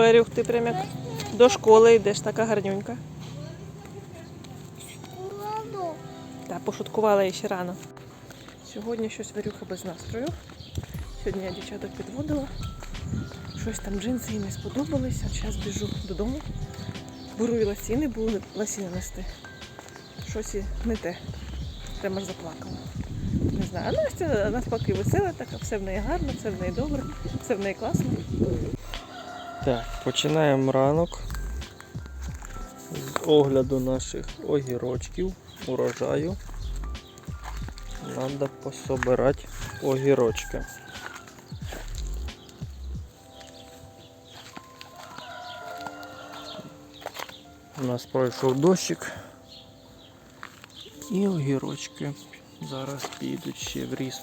Варюх, ти прям як до школи йдеш, така гарнюнька. Та пошуткувала я ще рано. Сьогодні щось Варюха без настрою. Сьогодні я дівчаток підводила. Щось там джинси їй не сподобались, а зараз біжу додому. Беру і ласіни, буду ласіни нести. Щось і не те. Прямо аж заплакала. Не знаю. А Настя навпаки весела, така, все в неї гарно, все в неї добре, все в неї класно. Так, починаємо ранок з огляду наших огірочків, урожаю. Треба пособирати огірочки. У нас пройшов дощик. І огірочки зараз підуть ще в ріст.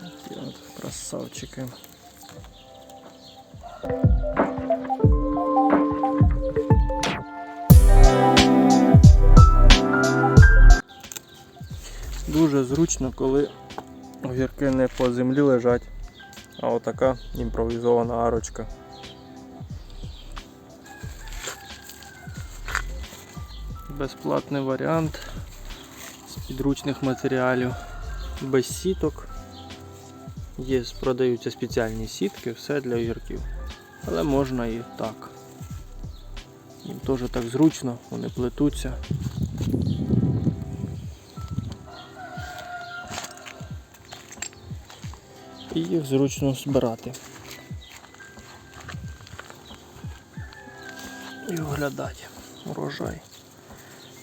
Такі красавчики. Дуже зручно, коли огірки не по землі лежать, а отака імпровізована арочка. Безплатний варіант з підручних матеріалів, без сіток. Є, продаються спеціальні сітки, все для огірків. Але можна і так. Їм теж так зручно, вони плетуться. І їх зручно збирати. І оглядати урожай.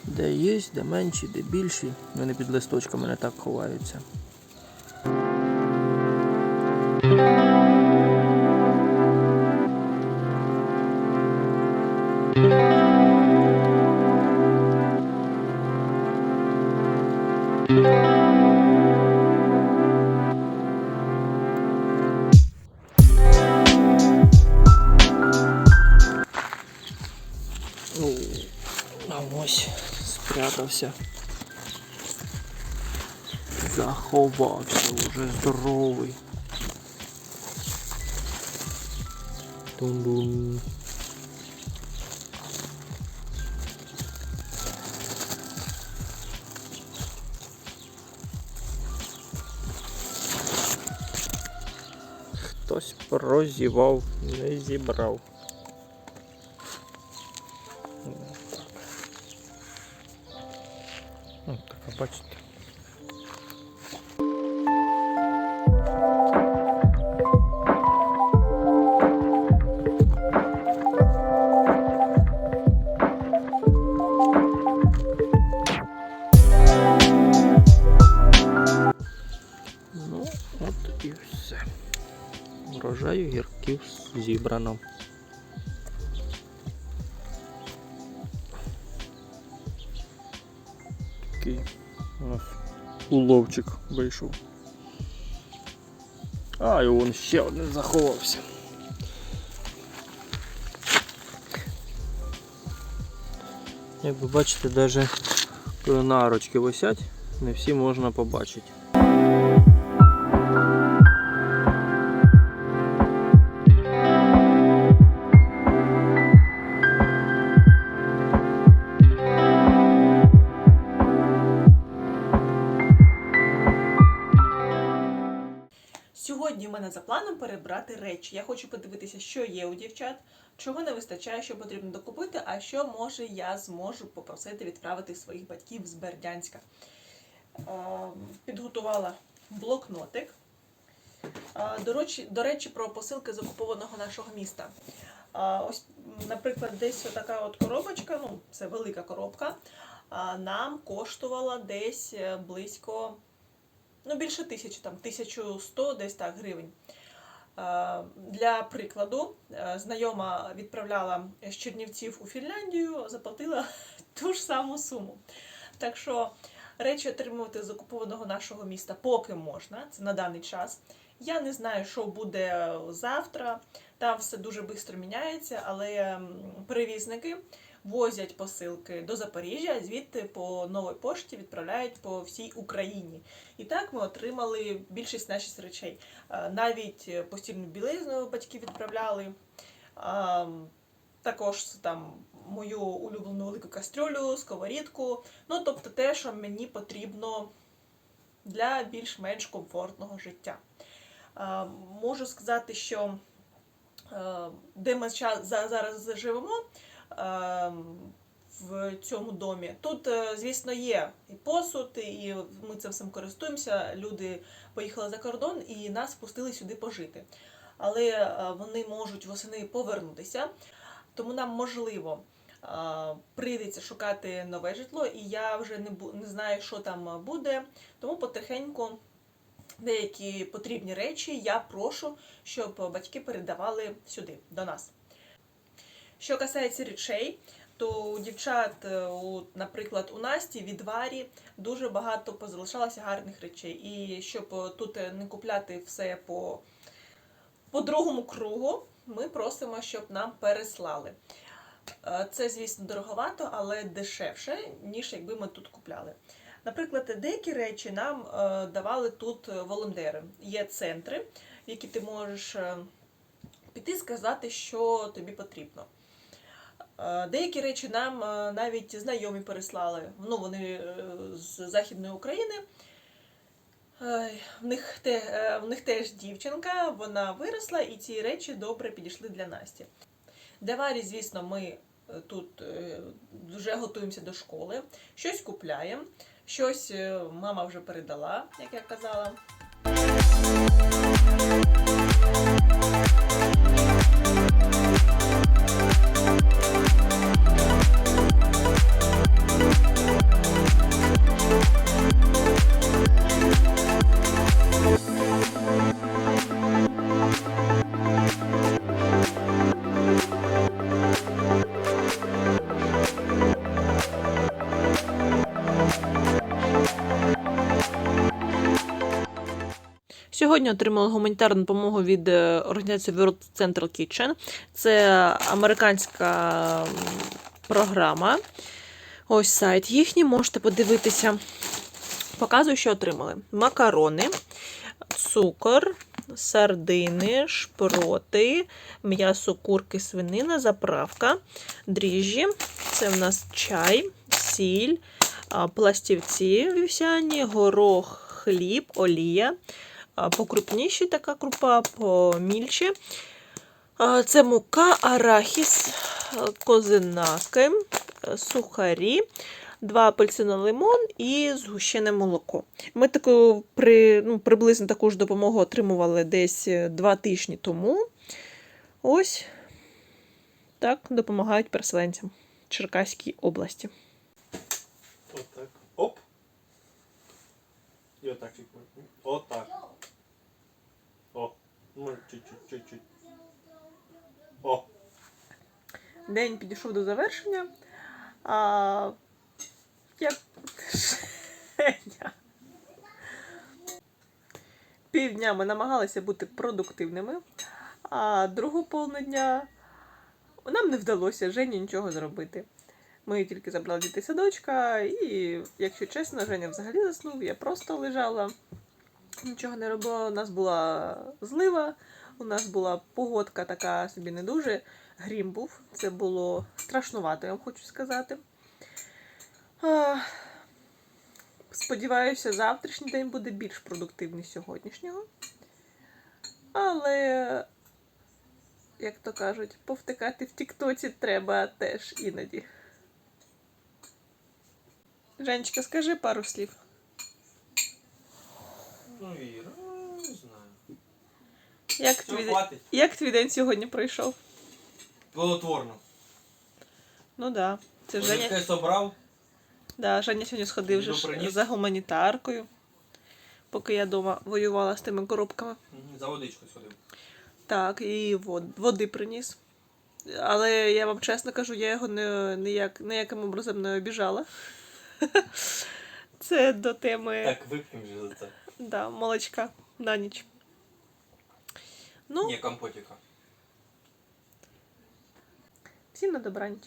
Де є, де менші, де більші. Вони під листочками не так ховаються. Спрятався. Заховався уже здоровий. Тун-дун. Хтось не зібрав. бачите. Ну, от і все. Врожаю гірків зібрано. Такий у нас уловчик вийшов. А, і вон ще один заховався. Як ви бачите, навіть коли нарочки висять, не всі можна побачити. В мене за планом перебрати речі. Я хочу подивитися, що є у дівчат, чого не вистачає, що потрібно докупити, а що може я зможу попросити відправити своїх батьків з Бердянська. Е, Підготувала блокнотик. Е, До речі, до речі, про посилки з окупованого нашого міста. Е, Ось, наприклад, десь така от коробочка, ну, це велика коробка, нам коштувала десь близько ну, більше тисячі, там 1100 десь так гривень. Е, Для прикладу, е, знайома відправляла з Чернівців у Фінляндію, заплатила ту ж саму суму. Так що речі отримувати з окупованого нашого міста поки можна, це на даний час. Я не знаю, що буде завтра. Там все дуже швидко міняється, але перевізники возять посилки до Запоріжжя, звідти по новій пошті відправляють по всій Україні. І так ми отримали більшість наших речей. Навіть постільну білизну батьки відправляли. Також там мою улюблену велику кастрюлю, сковорідку. Ну, тобто те, що мені потрібно для більш-менш комфортного життя. Можу сказати, що е, де ми зараз живемо в цьому домі, тут, е, звісно, є і посуд, і ми цим всім користуємося. Люди поїхали за кордон і нас пустили сюди пожити. Але е, вони можуть восени повернутися, тому нам можливо. е, Прийдеться шукати нове житло, і я вже не, не знаю, що там буде. Тому потихеньку деякі потрібні речі я прошу, щоб батьки передавали сюди, до нас. Що касається речей, то у дівчат, е, у, наприклад, у Насті від Варі дуже багато позалишалося гарних речей. І щоб е, тут е, не купляти все по, по другому кругу, ми просимо, щоб нам переслали. Це, звісно, дороговато, але дешевше, ніж якби ми тут купляли. Наприклад, деякі речі нам давали тут волонтери. Є центри, в які ти можеш піти сказати, що тобі потрібно. Е, Деякі речі нам е, навіть знайомі переслали. Ну, вони е, з Західної України. В них, те, в них теж дівчинка, вона виросла, і ці речі добре підійшли для Насті. Для Варі, звісно, ми тут вже готуємося до школи, щось купляємо, щось мама вже передала, як я казала. Сьогодні отримала гуманітарну допомогу від е, організації World Central Kitchen. Це американська програма. Ось сайт їхній, можете подивитися. Показую, що отримали: макарони, цукор, сардини, шпроти, м'ясо курки, свинина, заправка, дріжджі. Це в нас чай, сіль, пластівці вівсяні, горох, хліб, олія. Покрупніші така крупа, помільші. Це мука, арахіс, козинаки, сухарі, два апельсини лимон і згущене молоко. Ми таку при, ну, приблизно таку ж допомогу отримували десь два тижні тому. Ось так допомагають переселенцям Черкаській області. Отак. Оп. І отак. Отак. Може чуть-чуть, чуть-чуть. О. День підійшов до завершення. А, я... Женя. Півдня ми намагалися бути продуктивними, а другу половину дня нам не вдалося Жені нічого зробити. Ми тільки забрали дітей садочка, і, якщо чесно, Женя взагалі заснув, я просто лежала, нічого не робила. У нас була злива, у нас була погодка така собі не дуже. Грім був, це було страшнувато, я вам хочу сказати. Сподіваюся, завтрашній день буде більш продуктивний сьогоднішнього. Але, як то кажуть, повтикати в Тіктоці треба теж іноді. Женечка, скажи пару слів. Ну Іра, не знаю. Як Все, твій, день- хватить. як твій день сьогодні пройшов? Плодотворно. Ну да. Це Женя. Женя собрав. Да, Женя сьогодні сходив вже Відео ж приніс? за гуманітаркою, поки я вдома воювала з тими коробками. Мгм, За водичку сходив. Так, і вод, води приніс. Але я вам чесно кажу, я його не, ніяк, ніяким образом не обіжала. Це до теми Так, вип'ємо вже за це. Да, молочка на ніч. Ну, Ні, компотіка. всім на добраніч.